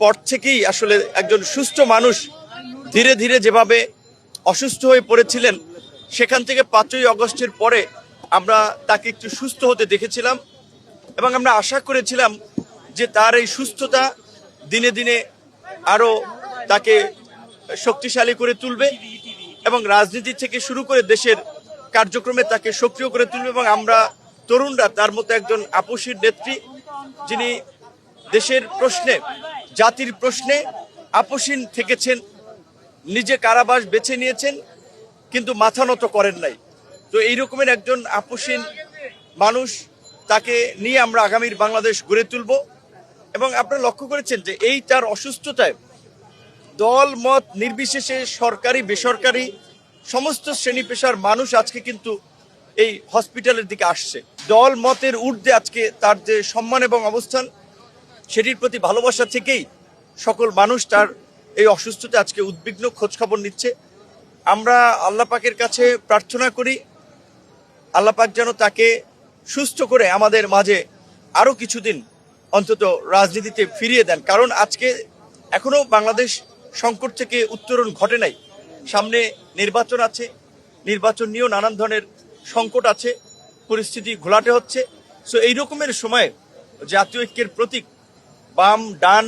পর থেকেই আসলে একজন সুস্থ মানুষ ধীরে ধীরে যেভাবে অসুস্থ হয়ে পড়েছিলেন, সেখান থেকে পাঁচই অগস্টের পরে আমরা তাকে একটু সুস্থ হতে দেখেছিলাম এবং আমরা আশা করেছিলাম যে তার এই সুস্থতা দিনে দিনে আরও তাকে শক্তিশালী করে তুলবে এবং রাজনীতি থেকে শুরু করে দেশের কার্যক্রমে তাকে সক্রিয় করে তুলবে এবং আমরা তরুণরা তার মতো একজন আপসীর নেত্রী, যিনি দেশের প্রশ্নে জাতির প্রশ্নে আপসীন থেকেছেন, নিজে কারাবাস বেছে নিয়েছেন, কিন্তু মাথা নত করেন নাই। তো এই রকমের একজন আপসীন মানুষ, তাকে নিয়ে আমরা আগামীর বাংলাদেশ গড়ে তুলব। এবং আপনারা লক্ষ্য করেছেন যে এই তার অসুস্থতায় দল, মত, নির্বিশেষে সরকারি, বেসরকারি, সমস্ত শ্রেণি পেশার মানুষ আজকে কিন্তু এই হসপিটালের দিকে আসছে। দল, মতের ঊর্ধ্বে আজকে তার যে সম্মান এবং অবস্থান সেটির প্রতি ভালোবাসা থেকেই সকল মানুষ তার এই অসুস্থতা আজকে উদ্বিগ্ন খোঁজখবর নিচ্ছে। আমরা আল্লাহ পাকের কাছে প্রার্থনা করি, আল্লাহ পাক যেন তাকে সুস্থ করে আমাদের মাঝে আরও কিছুদিন অন্তত রাজনীতিতে ফিরিয়ে দেন। কারণ আজকে এখনও বাংলাদেশ সংকট থেকে উত্তরণ ঘটে নাই। সামনে নির্বাচন আছে, নির্বাচন নিয়েও নানান ধরনের সংকট আছে, পরিস্থিতি ঘোলাটে হচ্ছে। সো এই রকমের সময়ে জাতীয় ঐক্যের প্রতীক বাম, ডান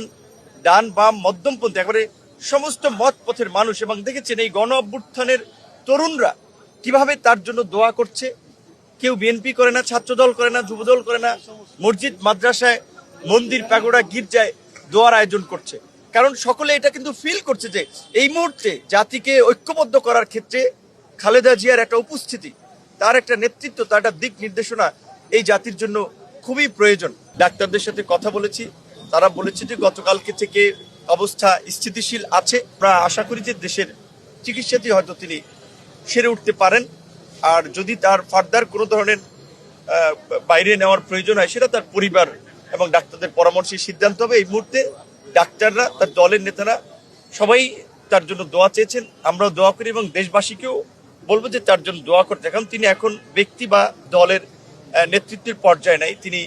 ডান, বাম মধ্যমপন্থী একেবারে সমস্ত মত পথের মানুষ। এবং দেখেছেন এই গণ অভ্যুত্থানের তরুণরা কীভাবে তার জন্য দোয়া করছে। কেউ বিএনপি করে না, ছাত্রদল করে না, যুবদল করে না, মসজিদ, মাদ্রাসায়, মন্দির প্যাগোডা গির্জায় দোয়ার আয়োজন করছে। কারণ সকলে এটা কিন্তু ফিল করছে যে এই মুহূর্তে জাতিকে ঐক্যবদ্ধ করার ক্ষেত্রে খালেদা জিয়ার একটা উপস্থিতি, তার একটা নেতৃত্ব, তার একটা দিক নির্দেশনা এই জাতির জন্য খুবই প্রয়োজন। ডাক্তারদের সাথে কথা বলেছি তারা বলেছে যে গতকালকে থেকে অবস্থা স্থিতিশীল আছে। আমরা আশা করি যে দেশের চিকিৎসাতেই হয়তো তিনি সেরে উঠতে পারেন। আর যদি তার ফার্দার কোনো ধরনের বাইরে নেওয়ার প্রয়োজন হয়, সেটা তার পরিবার এবং ডাক্তারদের পরামর্শে সিদ্ধান্ত হবে। এই মুহূর্তে ডাক্তাররা, তার দলের নেতারা সবাই তার জন্য দোয়া চেয়েছেন। আমরাও দোয়া করি এবং দেশবাসীকেও বলব যে তার জন্য দোয়া করতে। কারণ তিনি এখন ব্যক্তি বা দলের নেতৃত্বের পর্যায়ে নাই। তিনি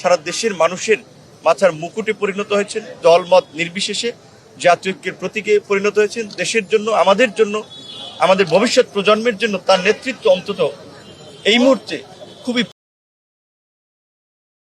সারা দেশের মানুষের মাথার মুকুটে পরিণত হয়েছেন, দলমত নির্বিশেষে জাতীয় ঐক্যের প্রতীকে পরিণত হয়েছেন। দেশের জন্য, আমাদের জন্য, আমাদের ভবিষ্যৎ প্রজন্মের জন্য তার নেতৃত্ব অন্তত এই মুহূর্তে খুবই